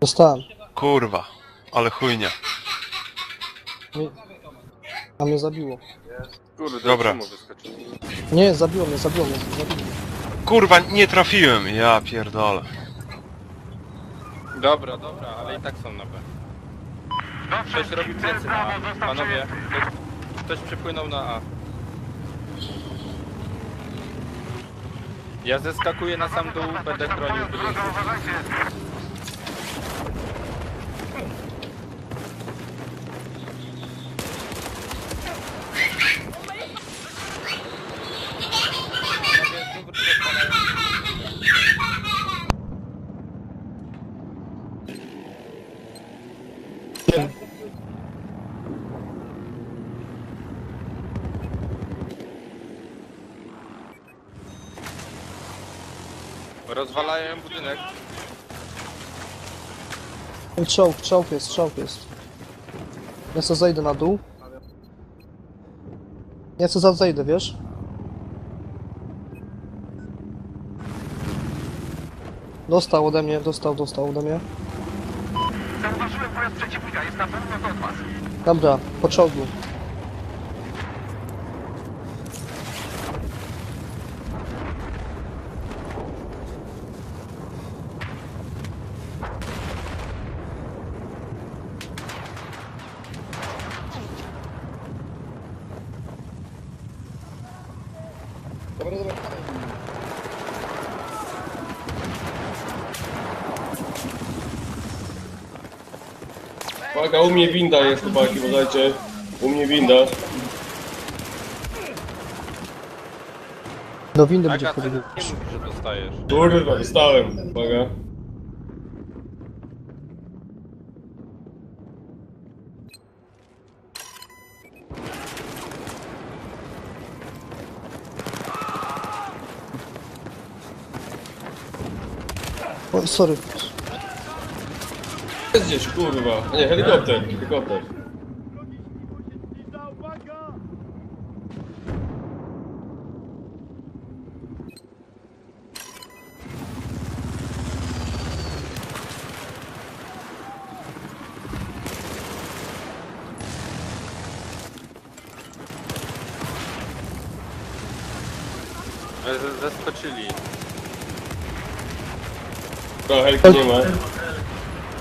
Dostałem. Kurwa, ale chujnia. Mi... A mnie zabiło. Kurde, Dobra. Nie, zabiło mnie, zabiło mnie, zabiło mnie. Kurwa, nie trafiłem, ja pierdolę. Dobra, dobra, ale i tak są nowe. Ktoś robi plecy na A. Panowie, ktoś, ktoś przypłynął na A. Ja zeskakuję na sam dół, będę chronił budynku. Rozwalają budynek. Ej, Czołg, czołg jest, czołg jest. Ja co zejdę na dół. Ja co za zejdę, wiesz? Dostał ode mnie, dostał, dostał ode mnie. Zauważyłem pojazd przeciwnika, jest na północ od was. Dobra, po czołgu. Uwaga, u mnie winda jest, chłopaki, uważajcie. U mnie winda. Do windy będzie Aga, ty wchodził. nie mów, że dostajesz. Kurwa, dostałem. Uwaga. Sorry. Jest gdzieś, kurwa. A nie, helikopter, helikopter. Z- Zeskoczyli. Dobra, helki nie ma.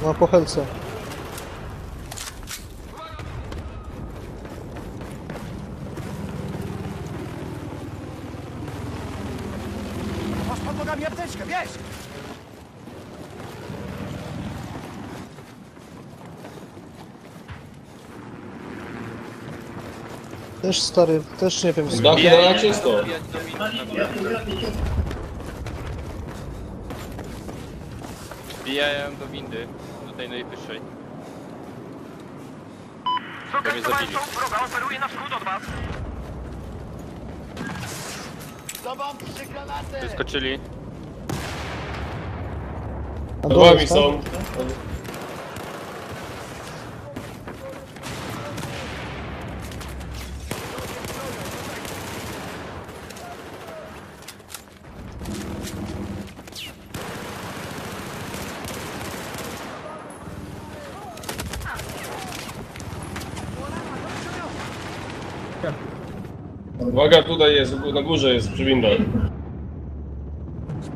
No po helce. Masz pod nogami apteczkę, wiesz! Też stary, też nie wiem. Z dachu na czysto. Wbijać do windy na górę. Wbijają do windy, do tej najwyższej. Zlokalizowałem zabili. czołg wroga, operuje na wschód od was. Wyskoczyli. Na Za dole wami jest, tak? są. Uwaga, tutaj jest, na górze jest przy windach.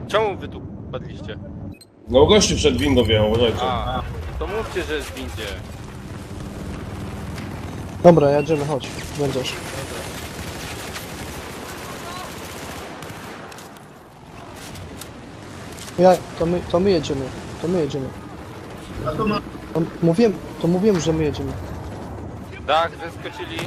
Czemu wy tu padliście? No gościu przed windą wjechał, uważajcie. A, to mówcie, że jest w windzie. Dobra, jedziemy, chodź. Będziesz. Ja, to my, to my jedziemy. To my jedziemy. To, mówiłem, to mówiłem, że my jedziemy. Tak, zeskoczyli.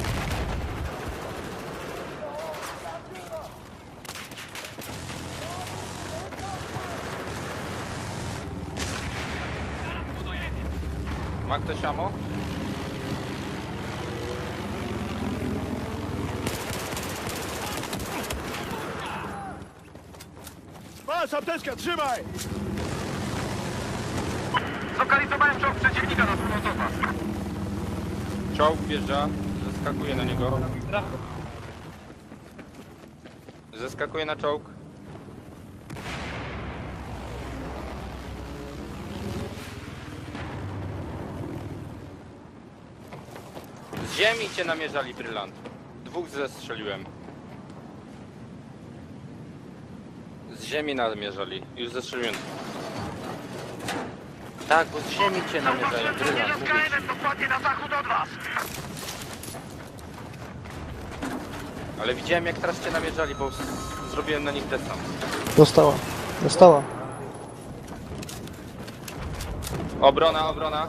Ma ktoś amo? Masz apteczkę, trzymaj! Zlokalizowałem czołg przeciwnika na północ od was. Czołg wjeżdża, zeskakuje na niego. Zeskakuje na czołg. Ziemi cię namierzali, brylant. Dwóch zestrzeliłem. Z ziemi namierzali. Już zestrzeliłem. Tak, bo z ziemi cię namierzają, brylant. Mówię ci. Skynet dokładnie na zachód od was. Ale widziałem jak teraz cię namierzali, bo zrobiłem na nich desant. Dostała. Dostała. Obrona, obrona.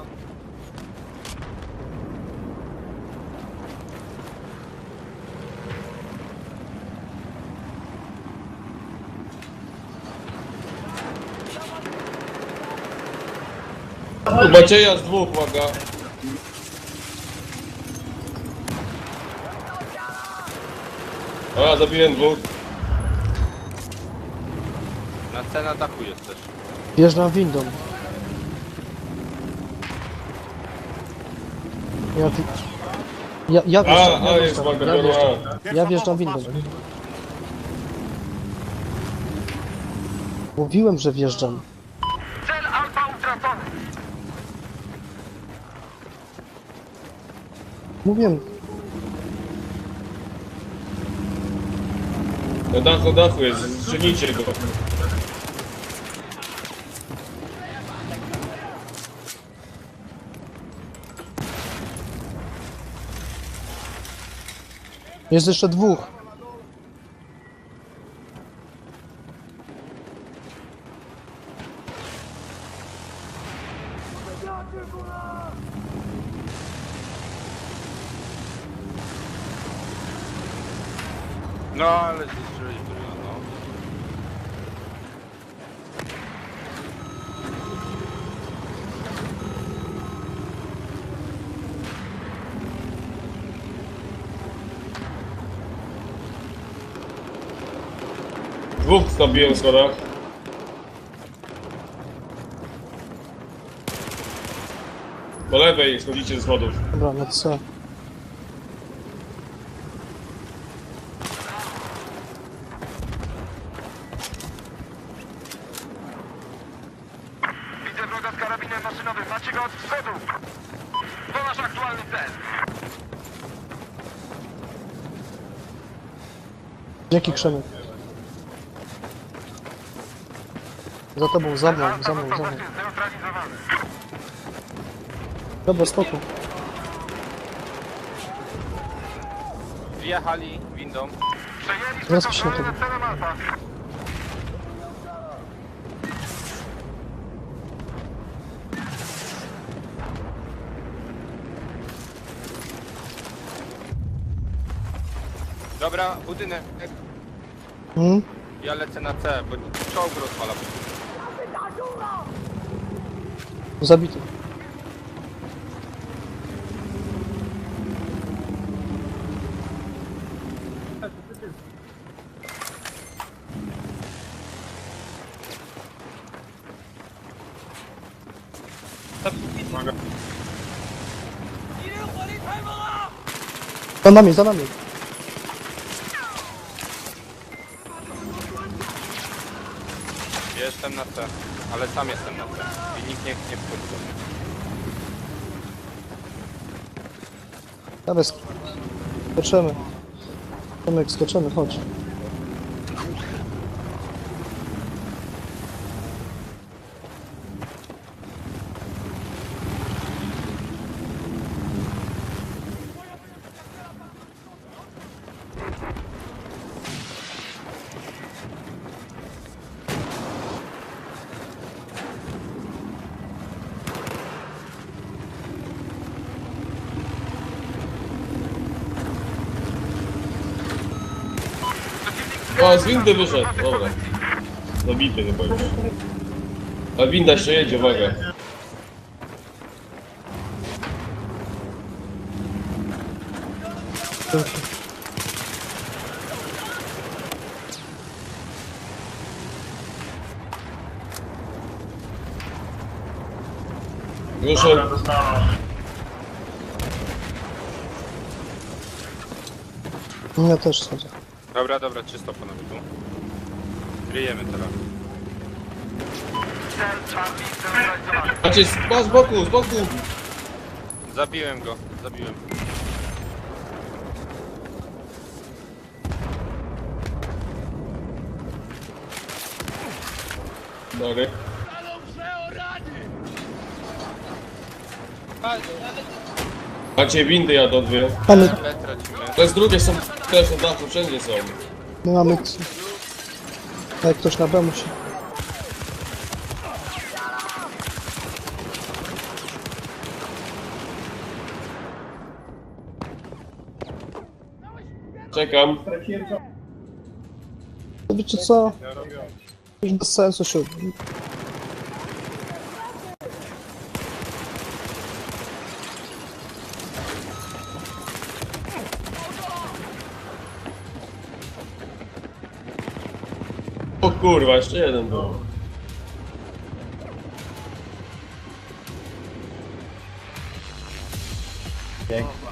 Tu Macieja z dwóch, uwaga. A, zabiłem dwóch. Na C na dachu jesteś. Wjeżdżam windą. Ja, wi- ja, ja A, wjeżdżam, a ja jest, wjeżdżam, uwaga, ja wjeżdżam, dobra. ja wjeżdżam windą. Mówiłem, że wjeżdżam. Cel Alfa utracony. Mówiłem, Na dachu, dachu jest, strzelnijcie go. jest jeszcze dwóch. No ale zestrzeli brylant, no. Dwóch zabiłem w schodach. Po lewej schodzicie ze schodów. Dobra, na C. Z karabinem maszynowym. Macie go od wschodu. To nasz aktualny cel. Jaki Krzemek? Za tobą, za mną, za mną, za mną. Zneutralizowany. Dobra, spoko. Wjechali windą. Przejęliśmy kontrolę nad celem Alfa. Dobra, budynek. Hmm? Ja lecę na C, bo czołg rozwala. Zabity. Za nami, za nami. Jestem na C, ale sam jestem na C. I nikt nie, nie wchodzi do mnie. Skoczymy. Tomek, skoczymy, chodź. O, z windy wyszedł, dobra. Zabity, nie powiem. A winda jeszcze jedzie, uwaga. Wyszedł. Ja też schodzę. Dobra, dobra, czysto panowie tu. Kryjemy teraz. Cel czarny, cel zrealizowany. Macie, z, z boku, z boku! Zabiłem go, zabiłem. Dobry. Macie windy jadą dwie. Ale... To jest drugie, są też na dachu, wszędzie są. my mamy... Jak ktoś na B musi. Czekam. To wiecie co? Już bez sensu się... kurwa, jeszcze jeden był. GG.